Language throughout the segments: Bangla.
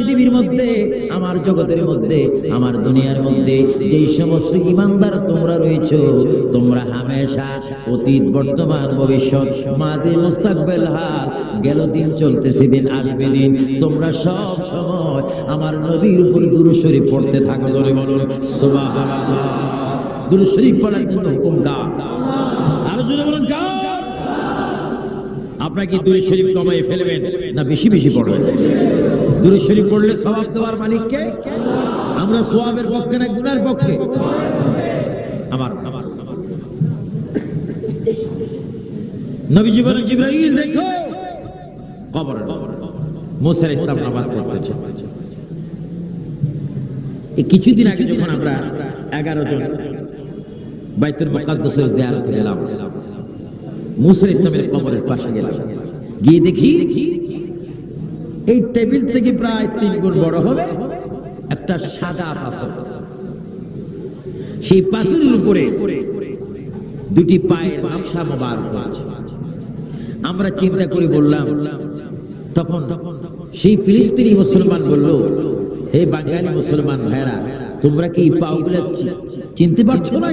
পৃথিবীর মধ্যে, আমার জগতের মধ্যে, আমার দুনিয়ার মধ্যে, যেই সমস্ত ইমানদার তোমরা রয়েছো, তোমরা হামেশা অতীত, বর্তমান, ভবিষ্যৎ, মাঝে মুস্তাকবেল হাল, গেল দিন চলতেছে, দিন আসবে দিন। তোমরা সব সময় আমার নবীর উপর দুরু শরীফ পড়তে থাকো বলুন সুবহানাল্লাহ। দুরু শরীফ পড়ার জন্য হুকুম দাও। আরও জোরে বলুন কার আপনারা কি দুরু শরীফ কমাই ফেলবেন না বেশি বেশি পড়বেন? দুরু শরীফ পড়লে সওয়াব দেওয়ার মালিককে আমরা সোয়াবের পক্ষে না গুনার পক্ষে? আমার আমার। নবী জীবনে জিব্রাইল, দেখো। কবর ইসলাম নামাজ পড়তেছে। কিছুদিন আগে যখন আমরা এগারো জন বাইতুল মুকাদ্দাসের জিয়ারতে গেলাম, মুসা ইসলামের কবরের পাশে গেলাম। গিয়ে দেখি এই টেবিল থেকে প্রায় তিন গুণ বড় হবে একটা সাদা পাথর। সেই পাথরের উপরে দুটি পায়ের ব্যবসা মোবারক আমরা চিন্তা করে বললাম, তখন সেই ফিলিস্তিনি মুসলমান বলল, হে বাঙালি মুসলমান ভাইরা তোমরা কি পাগুলো চিনতে পারছ না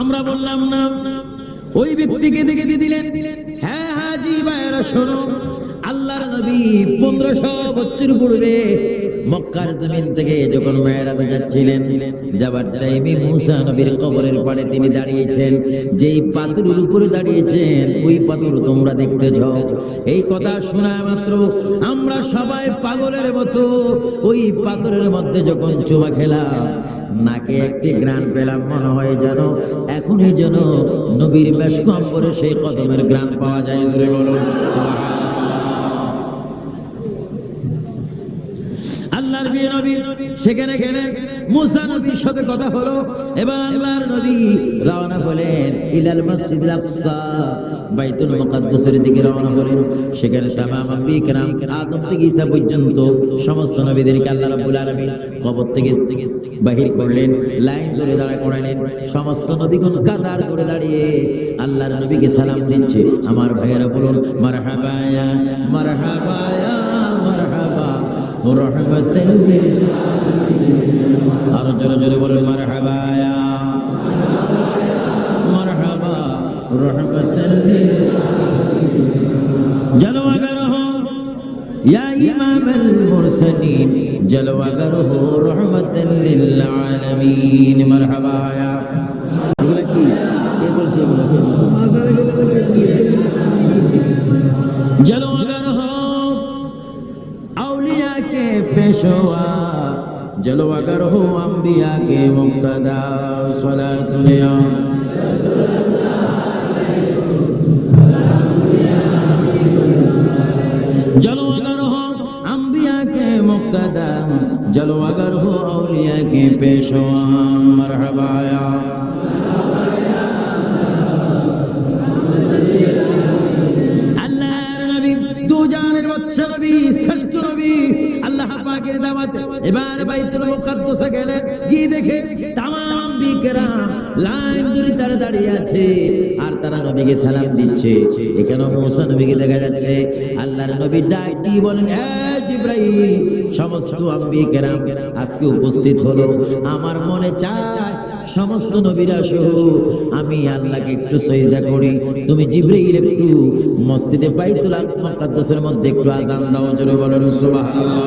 আমরা বললাম, না। ওই ব্যক্তিকে দেখে দিলেন হ্যাঁ হ্যাঁ জি ভাইরা শোনো। আল্লাহর নবী পনেরোশো বছর পূর্বে মক্কার জমিন থেকে যখন মেয়েরাতে যাচ্ছিলেন, যাবার টাইমে মুসা নবীর কবরের পাড়ে তিনি দাঁড়িয়েছেন। যেই পাথরের উপরে দাঁড়িয়েছেন, ওই পাথর তোমরা দেখতেছ। এই কথা শোনা মাত্র আমরা সবাই পাগলের মতো ওই পাথরের মধ্যে যখন চুমা খেলাম, নাকে একটি গ্রান পেলাম মনে হয় যেন এখনই যেন নবীর বেশ কম করে সেই কদমের গ্রান পাওয়া যায়। বলুন নবী সেখানে গেলেন মুসা নবীর সাথে কথা হলো এবার আল্লাহর নবী রওনা হলেন ইলাল মসজিদ আকসা বাইতুল মুকাদ্দাসের দিকে রওনা হলেন সেখানে তামাম আম্বিয়া کرام আদম থেকে ঈসা পর্যন্ত সমস্ত নবীদেরকে আল্লাহ রাব্বুল আলামিন কবর থেকে বাহির করলেন লাইন ধরে দাঁড়া করালেন সমস্ত নবীগণ কাতার ধরে দাঁড়িয়ে আল্লাহর নবীকে সালাম দিচ্ছে আমার ভাইয়েরা বলুন মারহাবা ইয়া আরও জোরে জোরে বলুন মারহাবা ইয়া মারহাবা রহমতাল লিল জলওয়াগার হো ইয়া ইমাম আল মুরসালিন জলওয়াগার হো রহমতাল লিল আলামিন মারহাবা ইয়া পেশোয়া জলওয়াগার হো আম্বিয়াকে মুক্তদা সলাতুল ইয়াম। নবীকে সালাম দিচ্ছে। এখানে মুসা নবীকে দেখা যাচ্ছে। আল্লাহর নবী ডাক দিয়ে বলেন জিব্রাইল, সমস্ত আম্বি কেরাম আজকে উপস্থিত হলো। আমার মনে চায়, সমস্ত নবীরা সহ আমি আল্লাহকে একটু সজদা করি। তুমি জিব্রাইল, একটু মসজিদে বাইতুল মুকাদ্দাসের মধ্যে একটু আজান দাও, জোরে বলেন, সুবহানাল্লাহ।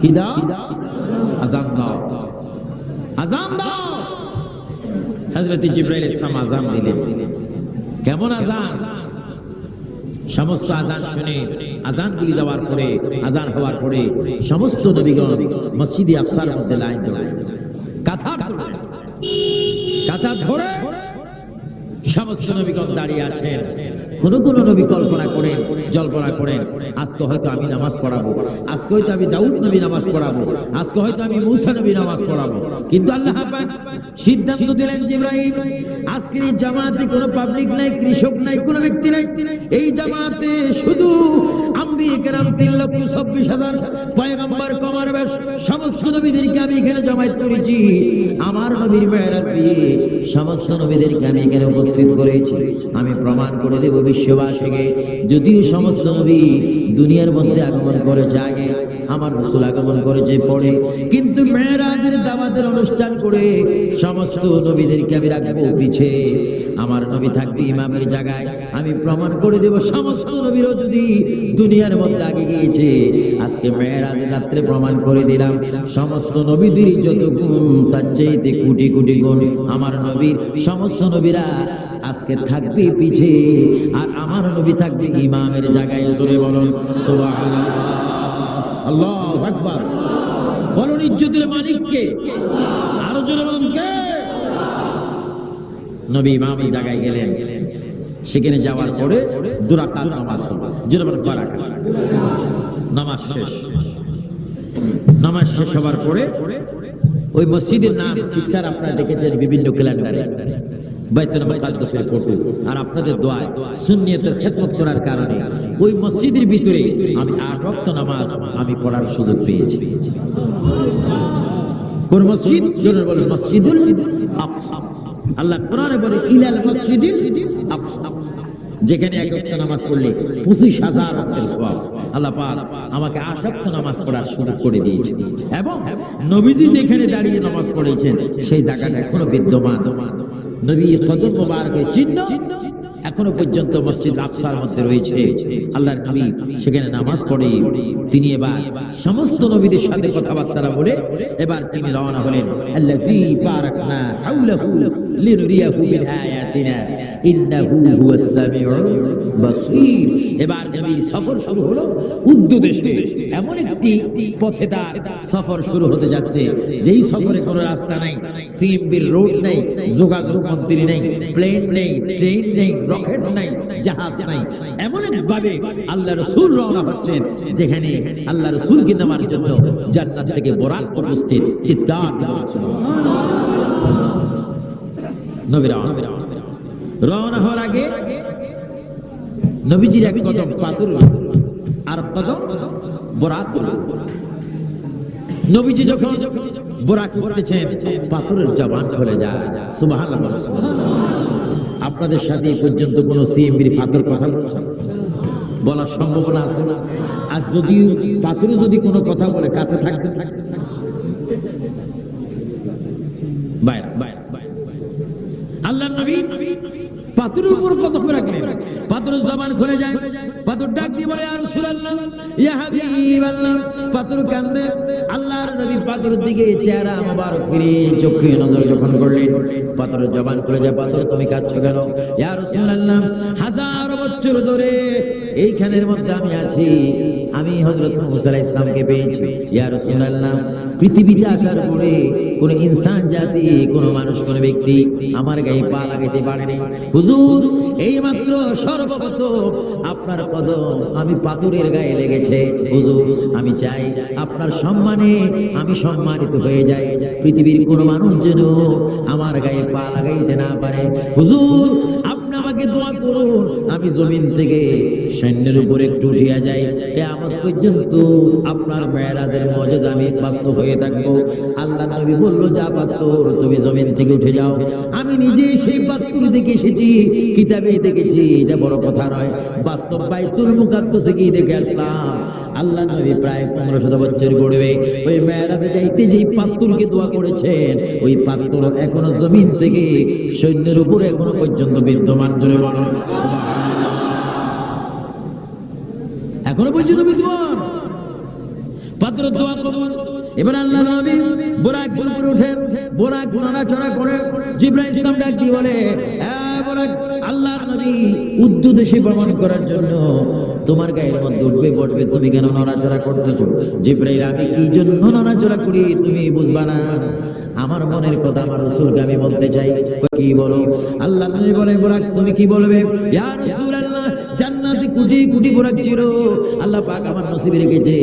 কি দাও? আজান দাও। আজান দাও। হযরত জিব্রাইল ইসলাম আজান দিলেন। কেমন আজান? সমস্ত আজান শুনে আজান আজানগুলি দেওয়ার পরে, আজান হওয়ার পরে সমস্ত নবীগণ মসজিদে আফসার মধ্যে লাইন লাইন কাঁথা ধরে। সমস্ত নবীগণ দাঁড়িয়ে আছেন। কোন কোন নবী কল্পনা করেন, জল্পনা করেন, আজকে হয়তো আমি নামাজ পড়াবো, আজকে হয়তো আমি দাউদ নবী নামাজ পড়াবো, আজকে হয়তো আমি মুসা নবী নামাজ পড়াবো। কিন্তু আল্লাহ সিদ্ধান্ত দিলেন জিব্রাহিম আজকের এই জামাতে কোনো পাবলিক নাই, কৃষক নাই, কোনো ব্যক্তি নাই। এই জামাতে শুধু আম্বিয়া তিন লক্ষ হাজার কমার বেশ সমস্ত নবীদেরকে আমি এখানে জমায়েত করেছি। আমার নবীর দিয়ে সমস্ত নবীদেরকে আমি এখানে উপস্থিত করেছি। আমি প্রমাণ করে দেব বিশ্ববাসীকে, যদিও সমস্ত নবী দুনিয়ার মধ্যে আগমন করেছে আগে আমার রসুল আগমন করেছে পরে কিন্তু মেয়েরাজের দাওয়াতের অনুষ্ঠান করে সমস্ত নবীদেরকে আমি রাখব পিছে। আমার নবী থাকবে ইমামের জায়গায়। আমি প্রমাণ করে দেব সমস্ত নবীরও যদি দুনিয়ার মধ্যে আগে গিয়েছে। আজকে মেয়েরাজ রাত্রে প্রমাণ করে দিলাম, সমস্ত নবীদের যত গুণ, তার চাইতে কোটি কোটি গুণ আমার নবীর, সমস্ত নবীরা আজকে থাকবে পিছে। আর আমার নবী থাকবে ইমামের জায়গায়, জোরে বলুন, সুবহানাল্লাহ। মালিককে। আরও কে? নবী জায়গায় সেখানে যাওয়ার পরে দুরাকাত নামাজ নামাজ শেষ। নামাজ শেষ হওয়ার পরে ওই মসজিদের নাম ফিক্সার আপনারা দেখেছেন বিভিন্ন ক্যালেন্ডারে। বাইতুল মুকাদ্দাসের ফটো আর আপনাদের দোয়ায় সুন্নিয়তের খেদমত করার কারণে ওই মসজিদের ভিতরে আমি আট ওয়াক্ত নামাজ আমি পড়ার সুযোগ পেয়েছি। কোন মসজিদ? জোরে বলেন, মসজিদুল আকসা। আল্লাহ কোরআনে বলে, ইলাল মসজিদিল আকসা। যেখানে এক ওয়াক্ত নামাজ পড়লে পঁচিশ হাজার ওয়াক্তের সওয়াব। আল্লাহ পাক আমাকে আট ওয়াক্ত নামাজ পড়ার সুযোগ করে দিয়েছে এবং নবীজি যেখানে দাঁড়িয়ে নামাজ পড়েছেন, সেই জায়গাটা এখনও বিদ্যমান। নবী কদম মোবারকের চিহ্ন এখনও পর্যন্ত মসজিদ আফসার মধ্যে রয়েছে। আল্লাহর নবী সেখানে নামাজ পড়ে। তিনি এবার সমস্ত নবীদের সাথে কথাবার্তা বলে এবার তিনি রওনা হলেন। আল্লাযী বারাকনা হাওলাহু লিনুরিয়াহু মিন আয়াতিনা। ইন্নাহু হুয়াস সামিউল বাসীর। এবার নবীর সফর শুরু হলো উর্দু দেশে এমন একটি পথে তার সফর শুরু হতে যাচ্ছে। যেই সফরে কোনো রাস্তা নাই, সিএমবির রোড নেই, যোগাযোগ মন্ত্রী নেই, প্লেন নেই, ট্রেন নেই, রকেট নাই, জাহাজ নাই। এমন ভাবে আল্লাহ রসুল রওনা হচ্ছেন, যেখানে আল্লাহ রসুলকে নেওয়ার জন্য জান্নাত থেকে বরাত উপস্থিত চিৎকার রওনা হওয়ার আগে নবীজির এক কদম পাথর আর কদম বরাত নবীজি যখন বোরাক করতেছেন পাথরের জবান খুলে যায় সুবহানাল্লাহ আপনাদের সাথে এই পর্যন্ত কোন সিএমবির পাথর কথা? বলার সম্ভাবনা আছে আর যদিও পাথরে যদি কোনো কথা বলে কাছে থাকতে থাকতে বাইরে বাইরে আল্লাহ নবী পাথরের উপর কদম রাখলেন পাথরের জবান খুলে যায়। পাথর ডাক দিয়ে বলে আর সুরাল্লাহ পাথর কান্দে। আল্লাহর নবী পাথরের দিকে চেহারা মোবারক ফিরে চোখে নজর যখন করলেন, পাথরের জবান খুলে যায়। পাথর, তুমি কাঁদছো কেন? ইয়ার রাসূলুল্লাহ বছর ধরে এইখানের মধ্যে আমি আছি। আমি হযরত মুসা ইসলামকে পেয়েছি। ইয়া রাসূলুল্লাহ, পৃথিবীতে আসার পরে কোন ইনসান জাতি, কোন মানুষ, কোন ব্যক্তি আমার গায়ে পা লাগাইতে পারেনি হুজুর এই মাত্র সর্বপ্রথম আপনার কদম আমি পাথরের গায়ে লেগেছে। হুজুর, আমি চাই আপনার সম্মানে আমি সম্মানিত হয়ে যাই। পৃথিবীর কোন মানুষ যেন আমার গায়ে পা লাগাইতে না পারে। হুজুর আমি জমিন থেকে সৈন্যের উপরে একটু উঠিয়া যাই। পর্যন্ত আপনার মেয়েরাদের আমি বাস্তব হয়ে থাকব। আল্লাহ নবী বলল, যা পাত্তর, তুমি জমিন থেকে উঠে যাও। আমি নিজে সেই পাত্তর দেখে এসেছি কিতাবে দেখেছি, এটা বড় কথা নয়। বাস্তব বাইতুল মুকাদ্দাসে গিয়ে দেখে আসলাম আল্লাহ নবী প্রায় পনেরো শত বছর গড়বে। ওই মেয়েরাতে যাইতে যেই পাত্তুরকে দোয়া করেছেন ওই পাত্তুর এখনও জমিন থেকে সৈন্যের উপরে এখনও পর্যন্ত বিদ্যমান জুড়ে বলো। এখনও পর্যন্ত বিদ্যমান। পাত্র দোয়া কবুল। এবার আল্লাহ নবী বোরাক উপরে উঠেন। বোরাক নড়াচড়া করে জিব্রাইল ইসলাম ডাক দিয়ে বলে "হ্যাঁ, আল্লাহর নবী উদ্দু ভ্রমণ করার জন্য তোমার গায়ের মধ্যে উঠবে বসবে তুমি কেন নড়াচড়া করতেছো? জিব্রাইল, আমি কি জন্য নড়াচড়া করি তুমি বুঝবা না? আমার মনের কথা আমার রসুলকে আমি বলতে চাই। কি বলো? আল্লাহ নবী বলে, বোরাক, তুমি কি বলবে? ইয়া রাসূলুল্লাহ, জান্নাতে কোন কোটি কোটি বোরাক ছিল। আল্লাহ পাক আমার নসিবে রেখেছে।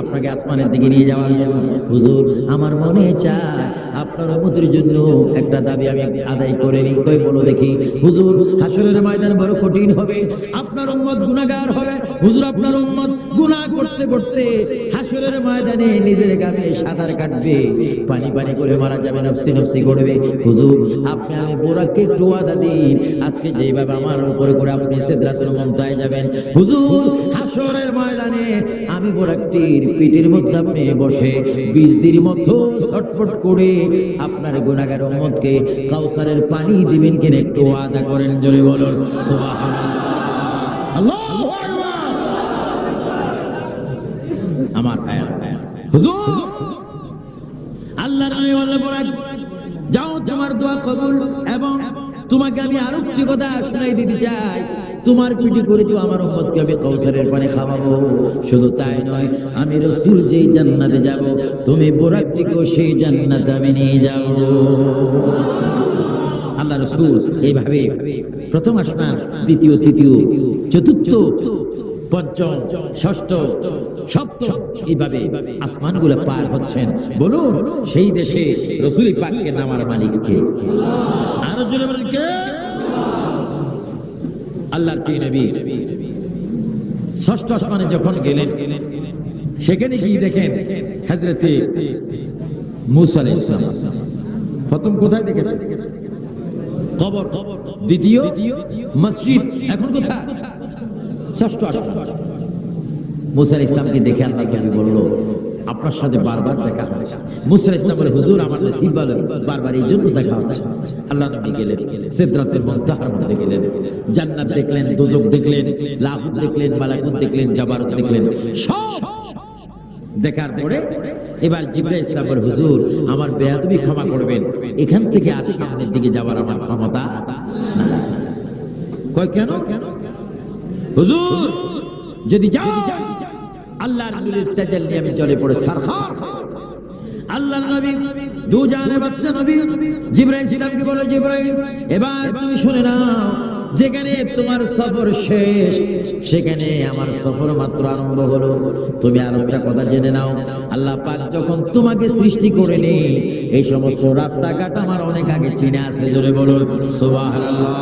আপনাকে আসমানের দিকে নিয়ে যাওয়ার জন্য হুজুর, আমার মনে চায় আপনার উম্মতের জন্য একটা দাবি আমি আদায় করে নিই। কই বলো দেখি। হুজুর হাসরের ময়দান বড় কঠিন হবে। আপনার উম্মত গুনাহগার হবে। হুজুর, আপনার উম্মত গুনাহ করতে করতে হাসরের ময়দানে নিজের গায়ে সাঁতার কাটবে, পানি পানি করে মারা যাবে, নফসি নফসি করবে হুজুর, আপনি আমি বোরাককে একটু ওয়াদা দিন আজকে যেভাবে আমার উপরে করে আপনি সিদরাতুল মুনতায় যাবেন। হুজুর, হাসরের ময়দানে আমি বোরাকটির পিঠের মধ্যে আপনি বসে বিশ দিন মতো ছটফট করে আপনার গুনাহগার উম্মতকে কাউসারের পানি দিবেন কিনা একটু ওয়াদা করেন, জোরে বলুন। সুবহানাল্লাহ। আমার হুজুর! যাও, তোমার দোয়া কবুল এবং তোমাকে আমি আরও একটি কথা শোনাই দিতে চাই। তোমার করে তো আমার আমি খাওয়াবো। শুধু তাই নয়, আমি রসুল যেই জান্নাতে যাব, তুমি বোরাকটিকেও সেই জান্নাতে আমি নিয়ে যাব। আল্লাহ রসুল, এইভাবে প্রথম আসমান দ্বিতীয়, তৃতীয়, চতুর্থ পঞ্চম, ষষ্ঠ, সপ্তম এইভাবে আসমানগুলো পার হচ্ছেন। বলুন, সেই দেশে রসুল পাককে নামার মালিককে কে? নবী। ষষ্ঠ আসমানে যখন গেলেন, সেখানে গিয়ে দেখেন হাজরতে মুসা আলাইহিস সালাম। প্রথম কোথায় দেখেছেন? কবর। দ্বিতীয় মসজিদ। এখন কোথায়? ষষ্ঠ আসমান মুসার ইসলামকে দেখে আল্লাহ নবী বলল, আপনার সাথে বারবার দেখা হচ্ছে। মুসার ইসলাম বলে, হুজুর, আমার নসিব বারবার এই জন্য দেখা হচ্ছে। আল্লাহ নবী গেলেন সিদরাতুল মুনতাহার মধ্যে গেলেন। জান্নাত দেখলেন, দুজক দেখলেন লাহুত দেখলেন, মালাকুত দেখলেন, জাবারত দেখলেন। দেখার পরে এবার জিবরা ইসলাম বলে, হুজুর, আমার বেয়াদবি ক্ষমা করবেন। এখান থেকে আর সামনের দিকে যাওয়ার আমার ক্ষমতা। কয়, কেন? হুজুর যদি যাও আল্লাহর নূরের তাজাল্লি আমি চলে পড়ে সারখার। আল্লাহর নবী দু বাচ্চা নবী। জিব্রাইল বলে জিব্রাইল এবার তুমি শুনে নাও যেখানে তোমার সফর শেষ সেখানে আমার সফর মাত্র আরম্ভ হলো। তুমি আর একটা কথা জেনে নাও আল্লাহ পাক যখন তোমাকে সৃষ্টি করে নি এই সমস্ত রাস্তাঘাট আমার অনেক আগে চিনে আছে জোরে বলুন সুবহানাল্লাহ।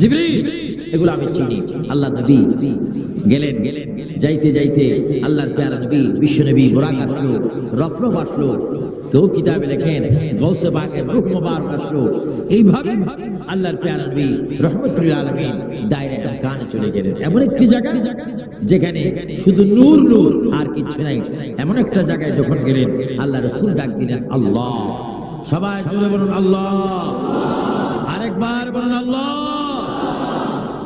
জিবরিল এগুলো আমি চিনি। আল্লাহ নবী গেলেন গেলেন যাইতে যাইতে আল্লাহর প্যারা নবী, বিশ্ব নবী বোরাক আসলো, রফরফ আসলো কেউ কিতাবে লেখেন গৌসে বাগের রুহ মুবারক আসলো। এইভাবে আল্লাহর প্যারা নবী রহমতুল্লাহ দায়রা কানে চলে গেলেন। এমন একটি জায়গা যেখানে শুধু নূর নূর আর কিছু নাই। এমন একটা জায়গায় যখন গেলেন, আল্লাহ রসুল ডাক দিলেন, আল্লাহ। সবাই জুড়ে বলুন, আল্লাহ। আরেকবার বলুন, আল্লাহ।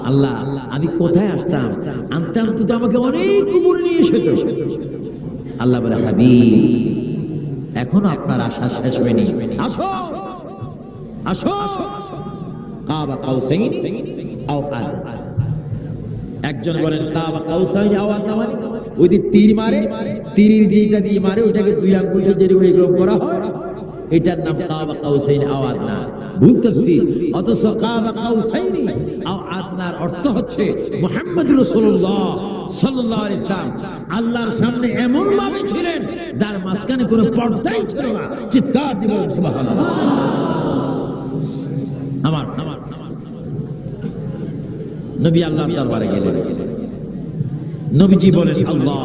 আল্লাহ, আমি কোথায় আসতাম? আনতে আনতে তো আমাকে অনেক উপরে নিয়ে এসেছ আল্লাহ বলে হাবি এখনও আপনার আশা শেষ হয়নি। আসো আসো। কাবা কাউসাইন, আও আদ একজন বলেন, কাবা কাউসাইন, আও না মানে ওই যে তীর মারে, তীরের যেটা দিয়ে মারে ওটাকে দুই আঙ্গুল দিয়ে যেরকম এরকম করা হয়, এটার নাম কাবা কাউসাইন, আও আদনা ভুল তাফসীর অথচ কাবা কাউসাইনি আদনার অর্থ হচ্ছে মুহাম্মদ সাল্লাল্লাহু ইসলাম আল্লাহর সামনে এমন ভাবে ছিলেন, যার মাঝখানে কোনো পর্দাই ছিল না। চিৎকার দিব আমার আমার নবী দরবারে গেলেন। নবীজি বলেন, আল্লাহ।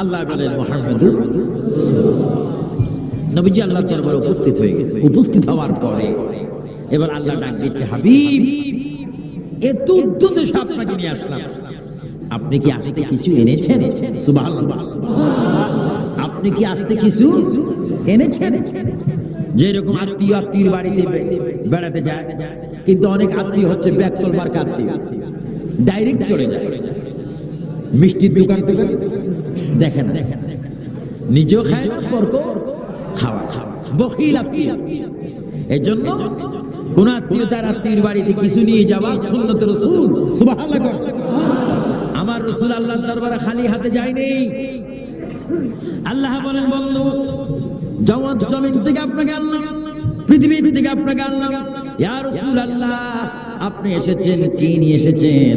আল্লাহ বলেন, মুহাম্মদ। নবীজি দরবারে উপস্থিত হয়ে গেছে উপস্থিত হওয়ার পরে এবার আল্লাহ ডাক দিচ্ছে, হাবিব। আপনাকে নিয়ে আসলাম? আপনি কি আসতে কিছু এনেছেন? আপনি কি আসতে কিছু এনেছেন? যেরকম আত্মীয় আত্মীয় বাড়িতে বেড়াতে যায়, কিন্তু অনেক আত্মীয় হচ্ছে ব্যাকল আত্মীয়। ডাইরেক্ট চলে যায়। মিষ্টির দোকান থেকে দেখেন দেখেন নিজেও খাওয়া খাওয়া বকিল আত্মীয়। এই জন্য কোন আত্মীয় তার আত্মীয় বাড়িতে কিছু নিয়ে যাওয়া সুন্নত রসুল। আমার রসুল আল্লাহ দরবারে খালি হাতে যায়নি আল্লাহ বলেন, বন্ধু জমিন থেকে আপনাকে আনলাম, পৃথিবীর থেকে আপনাকে আনলাম। ইয়া রাসূলুল্লাহ, আপনি এসেছেন, কি নিয়ে এসেছেন?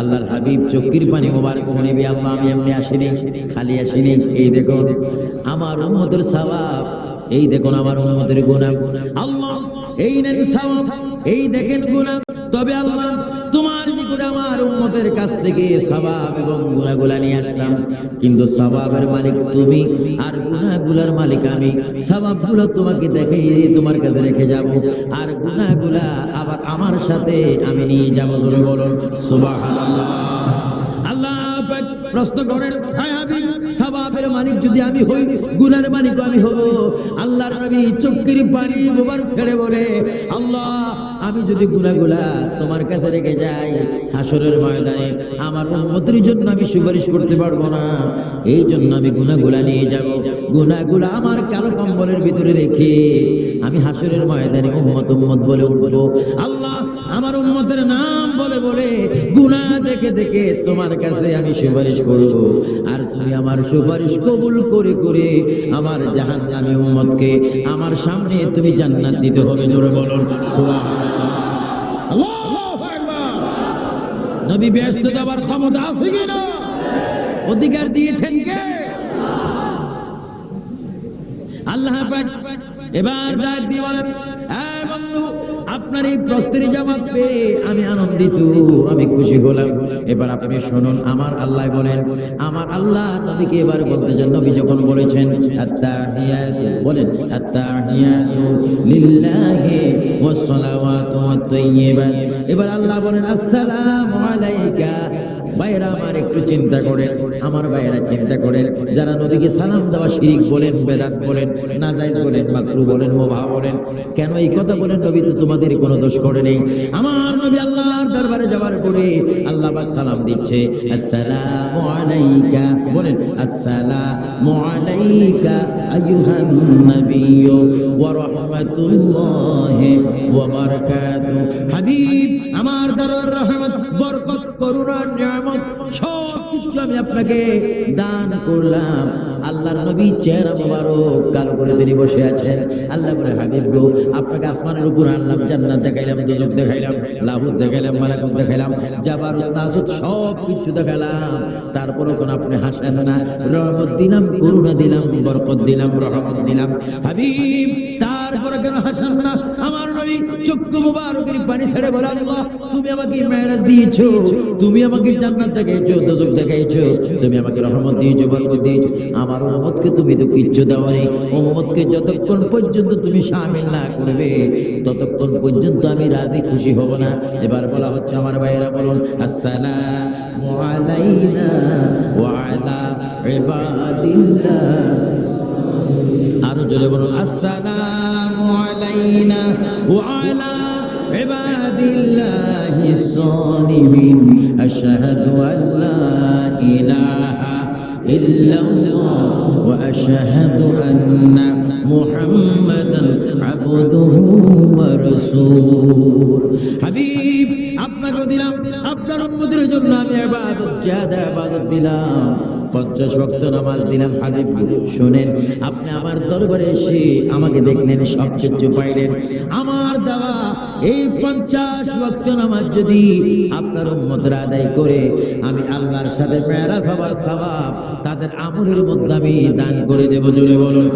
আল্লাহর হাবিব চক্কির পানি মোবারক শুনিবি আল্লাহ, আমি এমনি আসিনি, খালি আসিনি। এই দেখো আমার উম্মতের সওয়াব এই দেখুন, আমার উম্মতের গুনাহ। আল্লাহ এই নেন সওয়াব, এই দেখেন গুনাহ তবে আল্লাহ, তোমার নিকটে আমার উম্মতের কাছ থেকে সওয়াব এবং গুনাহগুলা নিয়ে আসলাম কিন্তু সওয়াবের মালিক তুমি আর গুনাহগুলার মালিক আমি। সওয়াবগুলো তোমাকে দেখে তোমার কাছে রেখে যাব, আর গুনাহগুলা আবার আমার সাথে আমি নিয়ে যাব, জোরে বলুন, সুবহানাল্লাহ। আল্লাহ পাক প্রশ্ন করেন যদি আমি হই গুনার মালিক, আমি হব আল্লাহর নবী। চক্কির পানি মোবারক ছেড়ে বলে, আল্লাহ, আমি যদি গুনাহগুলা তোমার কাছে রেখে যাই হাসরের ময়দানে, আমার উম্মতের জন্য আমি সুপারিশ করতে পারব না। এই জন্য আমি গুনাগুলা নিয়ে যাব। গুনাগুলা আমার কালো কম্বলের ভিতরে রেখে আমি হাসরের ময়দানে উম্মত উম্মত বলে উঠবো। আল্লাহ, আমার উম্মতের নাম বলে বলে, গুনাহ দেখে দেখে তোমার কাছে আমি সুপারিশ করব। আর তুমি আমার সুপারিশ কবুল করে করে আমার জাহান আমি উম্মতকে আমার সামনে তুমি জান্নাত দিতে হবে। জোরে বলুন নবী ব্যস্ত ক্ষমতা আছে অধিকার দিয়েছেন কে? আল্লাহ পাক, এবার ডাক দিয়ে বলেন "এই বন্ধু আপনার এই প্রশ্নের জবাব পেয়ে আমি আনন্দিত, আমি খুশি হলাম। এবার আপনি শুনুন, আমার আল্লাহ বলেন, আমার আল্লাহ নবীকে এবার বলতে চান। নবী যখন বলেছেন, আত্তাহিয়াতু বলেন, আত্তাহিয়াতু লিল্লাহি ওয়াস সালাওয়াতু ওয়াত তাইয়্যিবাত এবার আল্লাহ বলেন, আসসালামু আলাইকা ভাইরা আমার একটু চিন্তা করেন আমার ভাইয়েরা চিন্তা করেন যারা নবীকে সালাম দেওয়া শিরিক বলেন, বেদাত বলেন, নাজাইজ বলেন, মাকরু বলেন মোভা বলেন, কেন এই কথা বলেন নবী তো তোমাদের কোনো দোষ করে নেই। আমার নবী আল্লাহর দরবারে যাওয়ার করে আল্লাহ পাক সালাম দিচ্ছে, আসসালামু আলাইকা বলেন, আসসালামু আলাইকা, আইয়ুহান নাবিয়্যু ওয়া আমার রহমত সব কিছু আমি আপনাকে দান করলাম। আল্লাহর চেহারা আল্লাহ হাবিব আপনাকে আসমানের উপর আনলাম, জান্নাত দেখাইলাম দুজক দেখাইলাম লাহুদ দেখাইলাম মালাকুত দেখাইলাম জাবার সব কিছু দেখালাম তারপরও কোন আপনি হাসেন না। রহমত দিলাম, করুণা দিলাম, বরকত দিলাম, রহমত দিলাম। হাবিব চক্ষু মুবারকের পানি ছেড়ে বলে আল্লাহ তুমি আমাকে মেরাজ দিয়েছ, তুমি আমাকে জান্নাত দেখাইছো দোজক দেখাইছো তুমি আমাকে রহমত দিয়েছ, বরকত দিয়েছ। আমার উম্মতকে তুমি তো কিচ্ছু উম্মতকে যতক্ষণ পর্যন্ত তুমি শামিল না করবে, ততক্ষণ পর্যন্ত আমি রাজি খুশি হব না। এবার বলা হচ্ছে আমার ভাইয়েরা বলুন, আসসালামু আলাইনা ওয়া আলা ইবাদিল্লাহ। আরও জোরে বলুন, আসসালামু সালিহিন আশহাদু আল্লা ইলাহা ইল্লাল্লাহ ওয়া আশহাদু আন্না মুহাম্মাদান আবদুহু ওয়া রাসূলুহু হাবিব আপনাকে দিলাম। আপনার উম্মতের জন্য আমি ইবাদত জাদা ইবাদত দিলাম। পঞ্চাশ ভক্ত নামাজ দিলাম, হাবিব। শুনেন, আপনি আমার দরবারে এসে আমাকে দেখলেন সব কিছু পাইলেন। আমার দেওয়া এই পঞ্চাশ ভক্ত নামাজ যদি আপনার উম্মতরা আদায় করে, আমি আল্লাহর সাথে পেয়ারা সবার সবাব তাদের আমলের মধ্যে আমি দান করে দেব। জোরে বলুন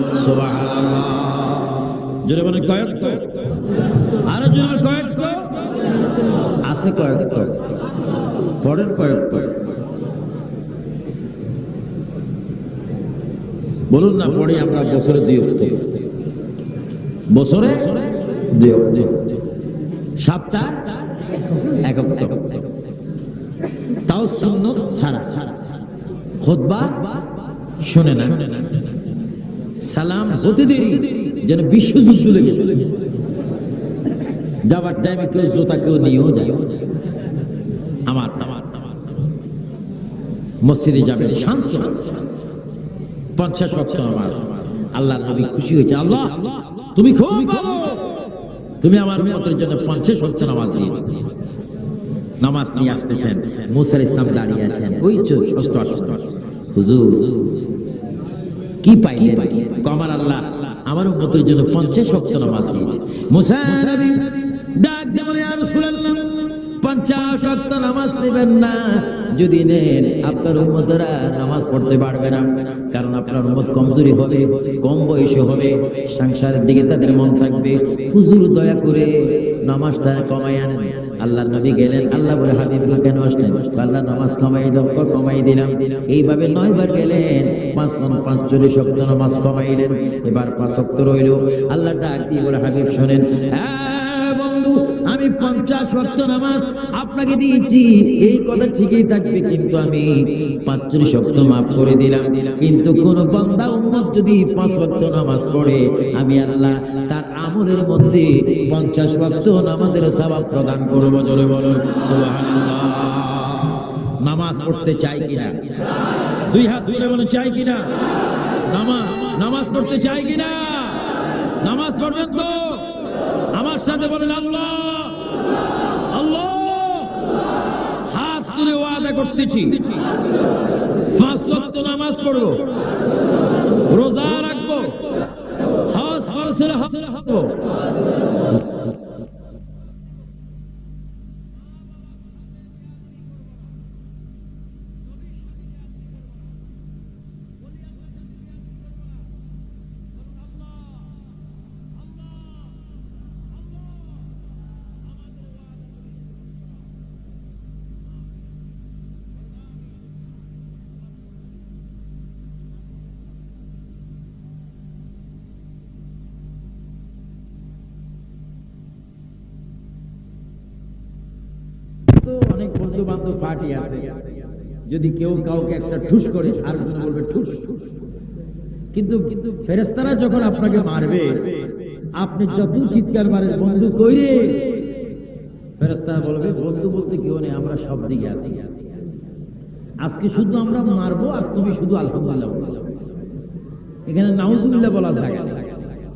বলুন আরও আছে কয়েক কয়েক বলুন না, পড়ে আমরা বছরে অক্ত। বছরে দুই সুন্নত? সারা খুতবা? শোনে না। সালাম হতে দেরি যেন বিশ্বযুদ্ধ লেগে যায়। যাবার টাইমে কেউ জোতা কেউ নিয়েও যায়। আমার আমার আমার মসজিদে যাবেন শান্ত। পঞ্চাশ ওয়াক্ত নামাজ আল্লাহর নবী খুশি হয়েছে। আল্লাহ তুমি খুব ভালো। তুমি আমার উম্মতের জন্য পঞ্চাশ ওয়াক্ত নামাজ দিয়েছ। নামাজ নিয়ে আসতেছেন। মুসার ইসলাম দাঁড়িয়ে আছেন। ওই চো ষষ্ঠ হুজুর কি পাইলেন? কমার আল্লাহ আমার উম্মতের জন্য পঞ্চাশ ওয়াক্ত নামাজ দিয়েছে। মুসা নবী ডাক দিয়ে বলে ইয়া রাসূলুল্লাহ পঞ্চাশ ওয়াক্ত নামাজ নেবেন না। যদি নেন আপনার উম্মতরা নামাজ পড়তে পারবে না। কারণ আপনার উম্মত কমজোরি হবে কম বয়সী হবে সংসারের দিকে তাদের মন থাকবে। হুজুর দয়া করে নামাজটা কমাই আনেন। আল্লাহ নবী গেলেন আল্লাহ বলে হাবিবকে কেন আসলেন? আল্লাহ নামাজ কমাই দাও কমাই দিলাম। এইভাবে নয়বার গেলেন পাঁচ পাঁচচল্লিশ শক্ত নামাজ কমাইলেন। এবার পাঁচ শক্ত রইল। আল্লাহ ডাক দিয়ে বলে হাবিব শোনেন। "হ্যাঁ, আমি পঞ্চাশ নামাজ আপনাকে দিয়েছি। এই কথা ঠিকই থাকবে কিন্তু আমি পাঁচচল্লিশ ওয়াক্ত মাফ করে দিলাম। কিন্তু কোন বান্দা উম্মত যদি পাঁচ ওয়াক্ত নামাজ পড়ে আমি আল্লাহ আমলের মধ্যে পঞ্চাশ ওয়াক্ত নামাজের সবাব প্রদান করব জলে বলো। নামাজ পড়তে চাই কিনা? দুই হাত তুলে বলে চাই কিনা? নামাজ নামাজ পড়তে চাই কিনা? নামাজ পড়বেন তো? আমার সাথে বলেন, আল্লাহ! আল্লাহ! হাত তুলে ওয়াদা করতেছি। পাঁচ ওয়াক্ত নামাজ পড়ব। রোজা রাখব। হজ অনেক বন্ধু বান্ধব পার্টি আছে যদি কেউ কাউকে একটা ঠুস করে, আর বলবে ঠুস কিন্তু কিন্তু ফেরেস্তারা যখন আপনাকে মারবে, আপনি যত চিৎকার মারেন, বন্ধু কইরে ফেরেস্তারা বলবে, বন্ধু বলতে কেউ নেই, আমরা সব দিকে আছি আজকে শুধু আমরা মারবো, আর তুমি শুধু আলহামদুলিল্লাহ। এখানে নাউজুবিল্লাহ বলা যায় না।